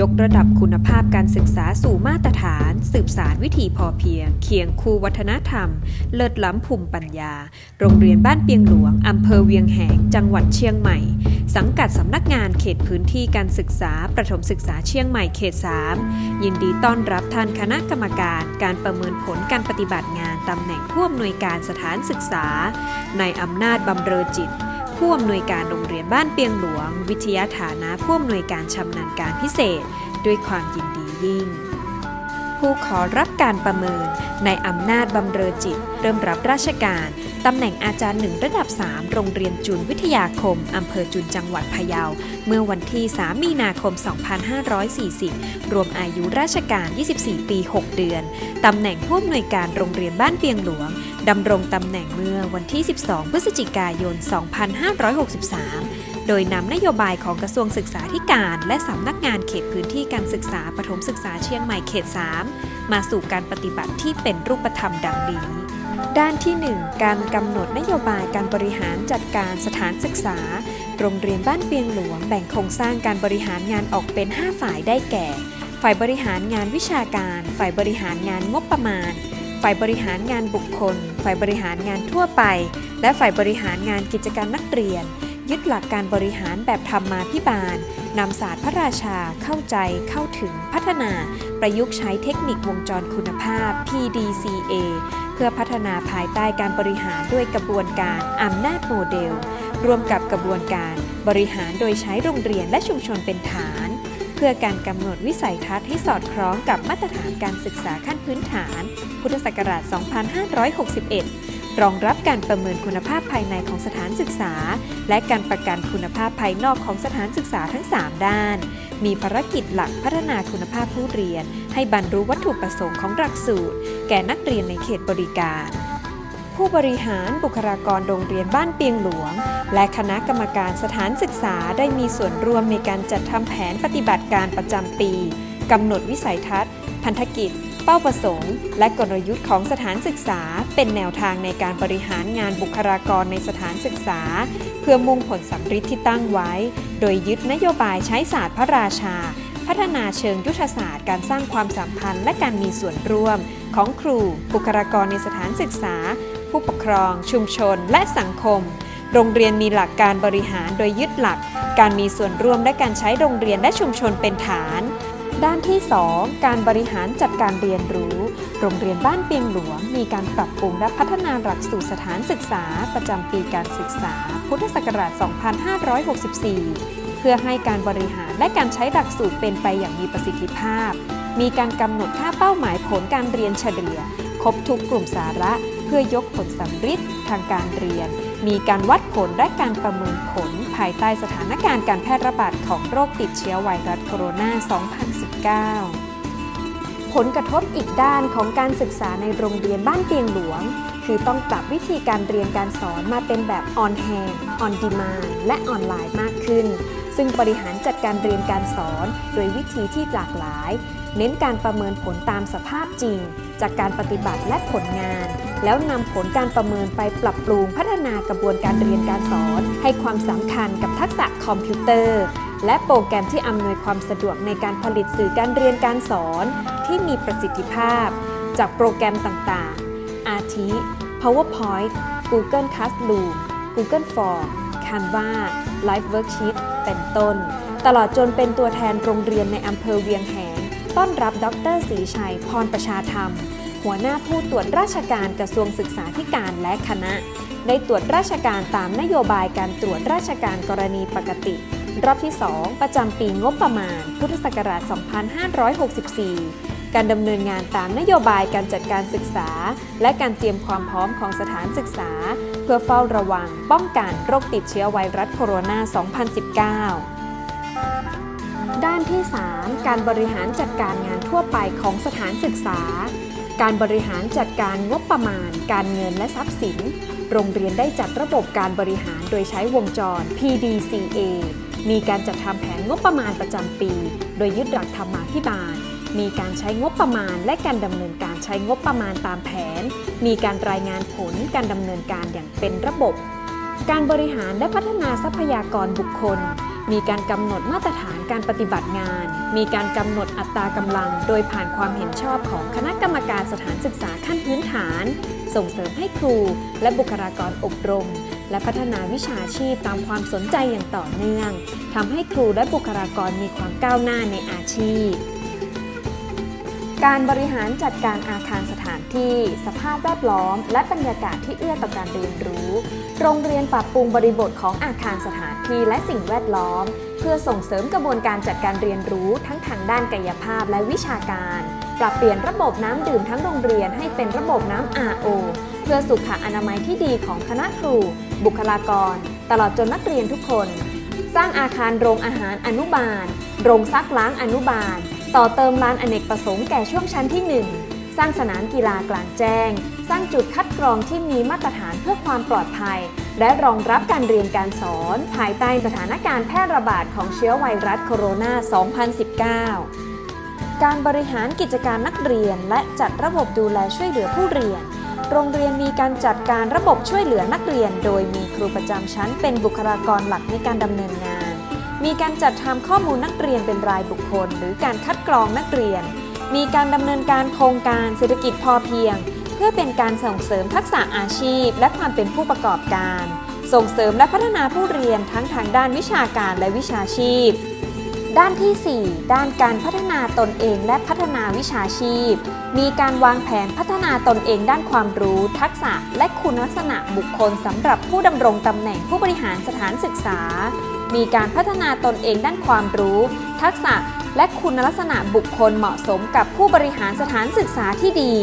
ยกระดับคุณภาพการศึกษาสู่มาตรฐาน สืบสารวิถีพอเพียง เคียงคู่วัฒนธรรม เลิศล้ำภูมิปัญญา โรงเรียนบ้านเปียงหลวง อำเภอเวียงแหง จังหวัดเชียงใหม่ สังกัดสำนักงานเขตพื้นที่การศึกษา ประถมศึกษาเชียงใหม่เขต 3 ยินดีต้อนรับท่านคณะกรรมการ การประเมินผลการปฏิบัติงานตำแหน่งผู้อำนวยการสถานศึกษา ในอำนาจบำเรอจิต ผู้อำนวยการโรงเรียนบ้านเปียงหลวง วิทยาฐานะผู้อำนวยการชำนาญการพิเศษ ด้วยความยินดียิ่ง ผู้ขอรับการประเมินในอำนาจบำเรอจิต เริ่มรับราชการตำแหน่งอาจารย์หนึ่งระดับ 3 โรงเรียนจุนวิทยาคมอำเภอจุนจังหวัดพะเยา เมื่อวันที่ 3 มีนาคม 2540 รวมอายุราชการ 24 ปี 6 เดือน ตำแหน่งผู้อำนวยการโรงเรียนบ้านเปียงหลวง ดำรงตำแหน่งเมื่อวันที่ 12 พฤศจิกายน 2563 โดยนำนโยบายของกระทรวงศึกษาธิการ และสำนักงานเขตพื้นที่การศึกษาปฐมศึกษาเชียงใหม่เขต 3 มาสู่การปฏิบัติที่เป็นรูปธรรมดังนี้ ด้านที่ 1 การกำหนดนโยบายการบริหารจัดการสถานศึกษา โรงเรียนบ้านเปียงหลวงแบ่งโครงสร้างการบริหารงานออกเป็น 5 ฝ่ายได้แก่ ฝ่ายบริหารงานวิชาการ ฝ่ายบริหารงานงบประมาณ ฝ่ายบริหารงานบุคคล ฝ่ายบริหารงานทั่วไป และฝ่ายบริหารงานกิจการนักเรียน ยึดหลักการบริหารแบบธรรมาภิบาลนำศาสตร์พระราชาเข้าใจเข้าถึงพัฒนา ประยุกต์ใช้เทคนิควงจรคุณภาพ PDCA เพื่อพัฒนาภายใต้การบริหารด้วยกระบวนการอำนาจโมเดล รวมกับกระบวนการบริหารโดยใช้โรงเรียนและชุมชนเป็นฐาน พื่อการกำหนดวิสัยทัศน์ให้สอดคล้องกับมาตรฐานการศึกษาขั้นพื้นฐาน พุทธศักราช 2561 รองรับการประเมินคุณภาพภายในของสถานศึกษา และการประกันคุณภาพภายนอกของสถานศึกษาทั้ง 3 ด้าน มีภารกิจหลักพัฒนาคุณภาพผู้เรียน ให้บรรลุวัตถุประสงค์ของหลักสูตร แก่นักเรียนในเขตบริการ ผู้บริหารบุคลากรโรงเรียนบ้านเปียงหลวง และคณะกรรมการสถานศึกษาได้มีส่วนร่วมในการจัดทำแผนปฏิบัติการประจำปีกำหนดวิสัยทัศน์ พันธกิจ เป้าประสงค์ และกลยุทธ์ของสถานศึกษา เป็นแนวทางในการบริหารงานบุคลากรในสถานศึกษา เพื่อมุ่งผลสำฤทธิ์ที่ตั้งไว้ โดยยึดนโยบายใช้ศาสตร์พระราชา พัฒนาเชิงยุทธศาสตร์ การสร้างความสัมพันธ์และการมีส่วนร่วม ของครู บุคลากรในสถานศึกษา ผู้ปกครอง ชุมชน และสังคม โรงเรียนมีหลักการบริหารโดยยึดหลัก การมีส่วนร่วมและการใช้โรงเรียนและชุมชนเป็นฐาน ด้านที่ 2 การบริหารจัดการเรียนรู้ โรงเรียนบ้านเปียงหลวง มีการปรับปรุงและพัฒนาหลักสูตรสถานศึกษา ประจำปีการศึกษา พุทธศักราช 2564 เพื่อให้การบริหารและการใช้หลักสูตรเป็นไปอย่างมีประสิทธิภาพ มีการกำหนดค่าเป้าหมายผลการเรียนเฉลี่ย ครบทุกกลุ่มสาระ พื่อยกผลสำฤทธิ์ทางการเรียน มีการวัดผลและการประเมินผล ภายใต้สถานการณ์การแพร่ระบาดของโรคติดเชื้อไวรัสโคโรนา 2019 ผลกระทบอีกด้านของการศึกษาในโรงเรียนบ้านเปียงหลวง คือต้องปรับวิธีการเรียนการสอนมาเป็นแบบ on hand on demand และออนไลน์มากขึ้นซึ่งบริหารจัดการเรียนการสอนโดยวิธีที่หลากหลาย เน้นการประเมินผลตามสภาพจริง จากการปฏิบัติและผลงาน แล้วนำผลการประเมินไปปรับปรุงพัฒนากระบวนการเรียนการสอน ให้ความสำคัญกับทักษะคอมพิวเตอร์ และโปรแกรมที่อำนวยความสะดวกในการผลิตสื่อการเรียนการสอน ที่มีประสิทธิภาพ จากโปรแกรมต่างๆ อาทิ PowerPoint Google Classroom Google Form Canva Live Worksheet เป็นต้น ตลอดจนเป็นตัวแทนโรงเรียนในอำเภอเวียงแหง ต้อนรับดรศรีชัย พรประชาธรรม หัวหน้าผู้ตรวจราชการกระทรวงศึกษาธิการและคณะ ได้ตรวจราชการตามนโยบายการตรวจราชการกรณีปกติ รอบที่ 2 ประจำปีงบประมาณ พุทธศักราช 2564 การดำเนินงานตามนโยบายการจัดการศึกษา และการเตรียมความพร้อมของสถานศึกษา เพื่อเฝ้าระวัง ป้องกันโรคติดเชื้อไวรัสโคโรนา 2019 ด้านที่ 3 การบริหารจัดการงานทั่วไปของสถานศึกษา การบริหารจัดการงบประมาณ การเงินและทรัพย์สิน โรงเรียนได้จัดระบบการบริหารโดยใช้วงจร PDCA มีการจัดทำแผนงบประมาณประจำปี โดยยึดหลักธรรมาภิบาล มีการใช้งบประมาณและการดำเนินการใช้งบประมาณตามแผน มีการรายงานผลการดำเนินการอย่างเป็นระบบ การบริหารและพัฒนาทรัพยากรบุคคล มีการกำหนดมาตรฐานการปฏิบัติงาน มีการกำหนดอัตรากำลัง โดยผ่านความเห็นชอบของคณะกรรมการสถานศึกษาขั้นพื้นฐาน ส่งเสริมให้ครู และบุคลากรอบรม และพัฒนาวิชาชีพตามความสนใจอย่างต่อเนื่องทำให้ครูและบุคลากรมีความก้าวหน้าในอาชีพ การบริหารจัดการอาคารสถานที่ สภาพแวดล้อม และบรรยากาศที่เอื้อต่อการเรียนรู้ โรงเรียนปรับปรุงบริบทของอาคารสถานที่และสิ่งแวดล้อม เพื่อส่งเสริมกระบวนการจัดการเรียนรู้ทั้งทางด้านกายภาพและวิชาการ ปรับเปลี่ยนระบบน้ำดื่มทั้งโรงเรียนให้เป็นระบบน้ำ RO เพื่อสุขอนามัยที่ดีของคณะครู บุคลากร ตลอดจนนักเรียนทุกคน สร้างอาคารโรงอาหารอนุบาล โรงซักล้างอนุบาล ต่อเติมลานอเนกประสงค์แก่ช่วงชั้นที่ 1 สร้างสนามกีฬากลางแจ้ง สร้างจุดคัดกรองที่มีมาตรฐานเพื่อความปลอดภัย และรองรับการเรียนการสอน ภายใต้สถานการณ์แพร่ระบาดของเชื้อไวรัสโคโรนา 2019 การบริหารกิจการนักเรียนและจัดระบบดูแลช่วยเหลือผู้เรียน โรงเรียนมีการจัดการระบบช่วยเหลือนักเรียน โดยมีครูประจำชั้นเป็นบุคลากรหลักในการดำเนินงาน มีการจัดทำข้อมูลนักเรียนเป็นรายบุคคล หรือการคัดกรองนักเรียน มีการดำเนินการโครงการเศรษฐกิจพอเพียง เพื่อเป็นการส่งเสริมทักษะอาชีพ และความเป็นผู้ประกอบการ ส่งเสริมและพัฒนาผู้เรียนทั้งทางด้านวิชาการและวิชาชีพ ด้านที่ 4 ด้านการพัฒนาตนเองและพัฒนาวิชาชีพ มีการวางแผนพัฒนาตนเองด้านความรู้ ทักษะ และคุณลักษณะบุคคลสำหรับผู้ดำรงตำแหน่งผู้บริหารสถานศึกษา มีการพัฒนาตนเองด้านความรู้ ทักษะและคุณลักษณะบุคคลเหมาะสมกับผู้บริหารสถานศึกษาที่ดี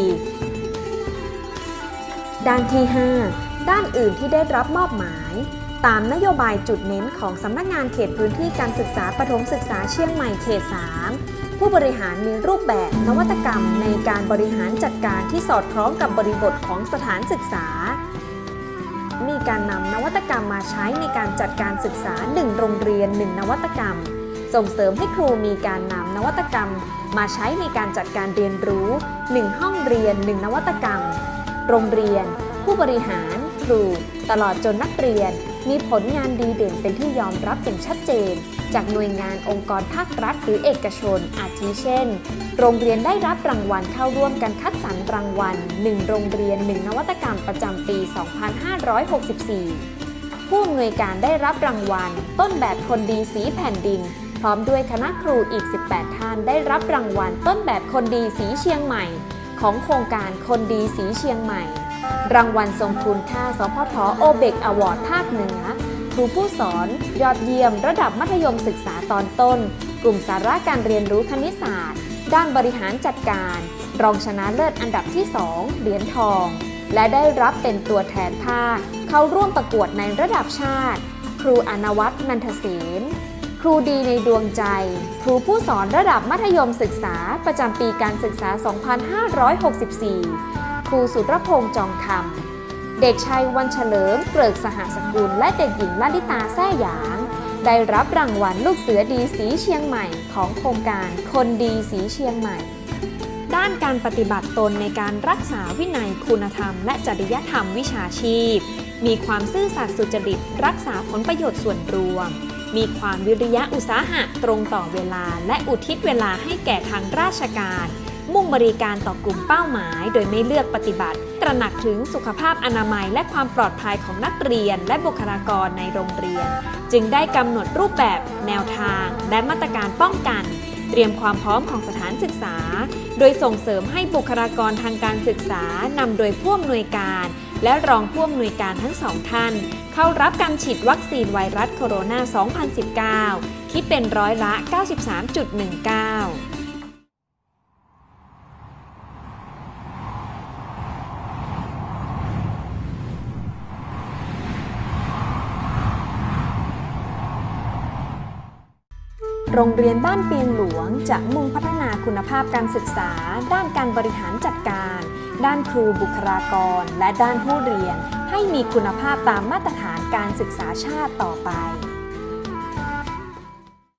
ด้านที่ 5 ด้านอื่นที่ได้รับมอบหมาย ตามนโยบายจุดเน้นของสำนักงานเขตพื้นที่การศึกษาปฐมศึกษาเชียงใหม่เขต 3ผู้บริหารมีรูปแบบนวัตกรรมในการบริหารจัดการที่สอดคล้องกับบริบทของสถานศึกษา การนำนวัตกรรมมาใช้ในการจัดการศึกษา 1 โรงเรียน 1 นวัตกรรม ส่งเสริมให้ครูมีการนำนวัตกรรม มาใช้ในการจัดการเรียนรู้ 1 ห้องเรียน 1 นวัตกรรม โรงเรียน ผู้บริหาร ครู ตลอดจนนักเรียน มีผลงานดีเด่นเป็นที่ยอมรับอย่างชัดเจน จากหน่วยงานองค์กรภาครัฐหรือเอกชน อาทิเช่น โรงเรียนได้รับรางวัลเข้าร่วมกันคัดสรรรางวัล 1 โรงเรียน 1 นวัตกรรมประจำปี 2564 ผู้อำนวยการได้รับรางวัล ต้นแบบคนดีสีแผ่นดิน พร้อมด้วยคณะครูอีก 18 ท่านได้รับรางวัล ต้นแบบคนดีสีเชียงใหม่ ของโครงการคนดีสีเชียงใหม่ รางวัลทรงคุณค่าสพทโอเบกอวอร์ดภาคเหนือ รูผู้สอน ยอดเยี่ยม ระดับมัธยมศึกษาตอนต้น กลุ่มสาระการเรียนรู้คณิตศาสตร์ ด้านบริหารจัดการ รองชนะเลิศอันดับที่ 2 เหรียญทอง และได้รับเป็นตัวแทนภาคเข้าร่วมประกวดในระดับชาติ ครูอนวัตนันทเสนครูดีในดวงใจ ครูผู้สอนระดับมัธยมศึกษาประจำปีการศึกษา 2564 ครูสุรพงษ์จองคำ เด็กชายวันเฉลิม เกริกสหสกุล และเด็กหญิงลลิตาแซ่หยาง ได้รับรางวัลลูกเสือดีสีเชียงใหม่ของโครงการคนดีสีเชียงใหม่ ด้านการปฏิบัติตนในการรักษาวินัยคุณธรรม และจริยธรรมวิชาชีพ มีความซื่อสัตย์สุจริต รักษาผลประโยชน์ส่วนรวม มีความวิริยะอุตสาหะตรงต่อเวลา และอุทิศเวลาให้แก่ทางราชการ มุ่งบริการต่อกลุ่มเป้าหมาย โดยไม่เลือกปฏิบัติ ตระหนักถึงสุขภาพอนามัย และความปลอดภัยของนักเรียน และบุคลากรในโรงเรียน จึงได้กำหนดรูปแบบ แนวทาง และมาตรการป้องกัน เตรียมความพร้อมของสถานศึกษา โดยส่งเสริมให้บุคลากรทางการศึกษานำโดยผู้อำนวยการ และรองผู้อำนวยการทั้งสองท่าน เข้ารับการฉีดวัคซีนไวรัสโคโรนา 2019 คิดเป็นร้อยละ 93.19 โรงเรียนบ้านเปียงหลวงจะมุ่งพัฒนาคุณภาพการศึกษา ด้านการบริหารจัดการ ด้านครูบุคลากร และด้านผู้เรียน ให้มีคุณภาพตามมาตรฐานการศึกษาชาติต่อไป